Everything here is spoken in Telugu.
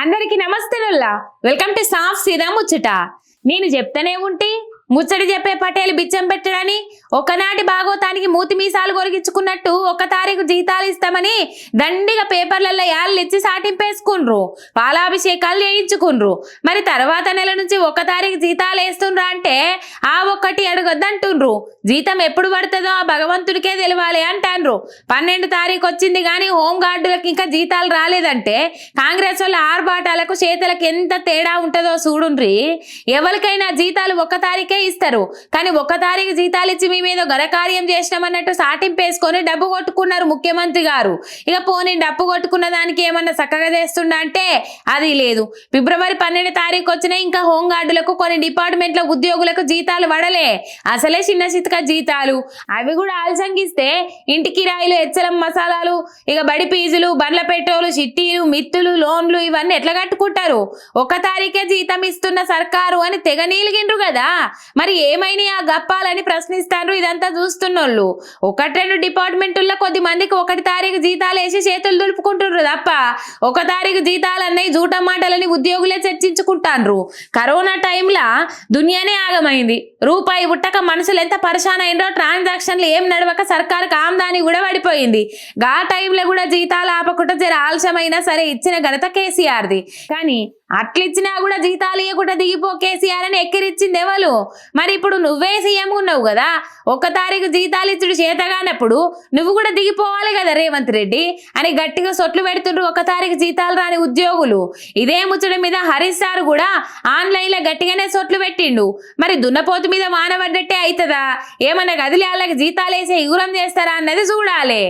అందరికీ నమస్తేనుల్లా వెల్కమ్ టు సాఫ్ సీదా ముచ్చట. నేను చెప్తానే ఉంటే ముచ్చడి చెప్పే పటేలు బిచ్చం పెట్టడని ఒకనాటి భాగవతానికి మూతి మీసాలు కొరిగించుకున్నట్టు ఒక తారీఖు జీతాలు ఇస్తామని దండిగా పేపర్లలో యాళ్ళు ఇచ్చి సాటింపేసుకుండ్రు. పాలాభిషేకాలు చేయించుకుండ్రు. మరి తర్వాత నెల నుంచి ఒక తారీఖు జీతాలు వేస్తుండ్రా అంటే ఆ ఒక్కటి అడగొద్దంటుండ్రు. జీతం ఎప్పుడు పడుతుందో ఆ భగవంతుడికే తెలియాలి అంటాన్రు పన్నెండు తారీఖు వచ్చింది కానీ హోంగార్డులకు ఇంకా జీతాలు రాలేదంటే కాంగ్రెస్ వాళ్ళ ఆర్భాటాలకు చేతులకు ఎంత తేడా ఉంటుందో చూడుండ్రి. ఎవరికైనా జీతాలు ఒక తారీఖే ఇస్తారు. కానీ ఒక తారీఖు జీతాలు ఇచ్చి మీ మీద ఘనకార్యం చేసినామన్నట్టు సాటింపేసుకొని డబ్బు కొట్టుకున్నారు ముఖ్యమంత్రి గారు. ఇక పోనీ డబ్బు కొట్టుకున్న దానికి ఏమన్నా చక్కగా చేస్తుండ అంటే అది లేదు. ఫిబ్రవరి పన్నెండు తారీఖు వచ్చిన ఇంకా హోంగార్డులకు కొన్ని డిపార్ట్మెంట్ల ఉద్యోగులకు జీతాలు పడలే. అసలే చిన్న చితక జీతాలు. అవి కూడా ఆల్సంగిస్తే ఇంటి కిరాయిలు హెచ్చలం మసాలాలు ఇక బడి ఫీజులు బండ్ల పెట్రోలు చిట్టీలు మిత్తులు లోన్లు ఇవన్నీ ఎట్లా కట్టుకుంటారు? ఒక తారీఖే జీతం ఇస్తున్న సర్కారు అని తెగ నీలిగిండ్రు కదా. మరి ఏమైనా ఆ గప్పాలని ప్రశ్నిస్తారు ఇదంతా చూస్తున్నోళ్ళు. ఒకటి రెండు డిపార్ట్మెంటుల్లో కొద్ది మందికి ఒకటి తారీఖు జీతాలు వేసి చేతులు దులుపుకుంటున్నారు తప్ప ఒక తారీఖు జీతాలు అన్నవి జూట మాటలని ఉద్యోగులే చర్చించుకుంటాండ్రు. కరోనా టైంలో దునియానే ఆగమైంది. రూపాయి పుట్టక మనుషులు ఎంత పరిశాన్ అయినరో ట్రాన్సాక్షన్లు ఏం నడవక సర్కారు కామ్దాని కూడా పడిపోయింది గా టైంలో కూడా జీతాలు జర ఆలస్యమైనా సరే ఇచ్చిన ఘనత కేసీఆర్ది. కానీ అట్లిచ్చినా కూడా జీతాలు ఇవ్వకుండా దిగిపో కేసీఆర్ అని ఎక్కిరిచ్చింది ఎవరు? మరి ఇప్పుడు నువ్వే సీఎం ఉన్నావు కదా. ఒక్క తారీఖు జీతాలు ఇచ్చుడు చేతగానప్పుడు నువ్వు కూడా దిగిపోవాలి కదా రేవంత్ రెడ్డి. అని గట్టిగా సొట్లు పెడుతుండ్రు ఒక తారీఖు జీతాలు రాని ఉద్యోగులు. ఇదే ముచ్చట మీద హరీష్ సార్ కూడా ఆన్లైన్లో గట్టిగానే సొట్లు పెట్టిండు. మరి దున్నపోతు మీద వాన పడ్డట్టే అవుతుందా ఏమన్నా గదిలి వాళ్ళకి జీతాలు వేసి ఇగురం చేస్తారా అన్నది చూడాలి.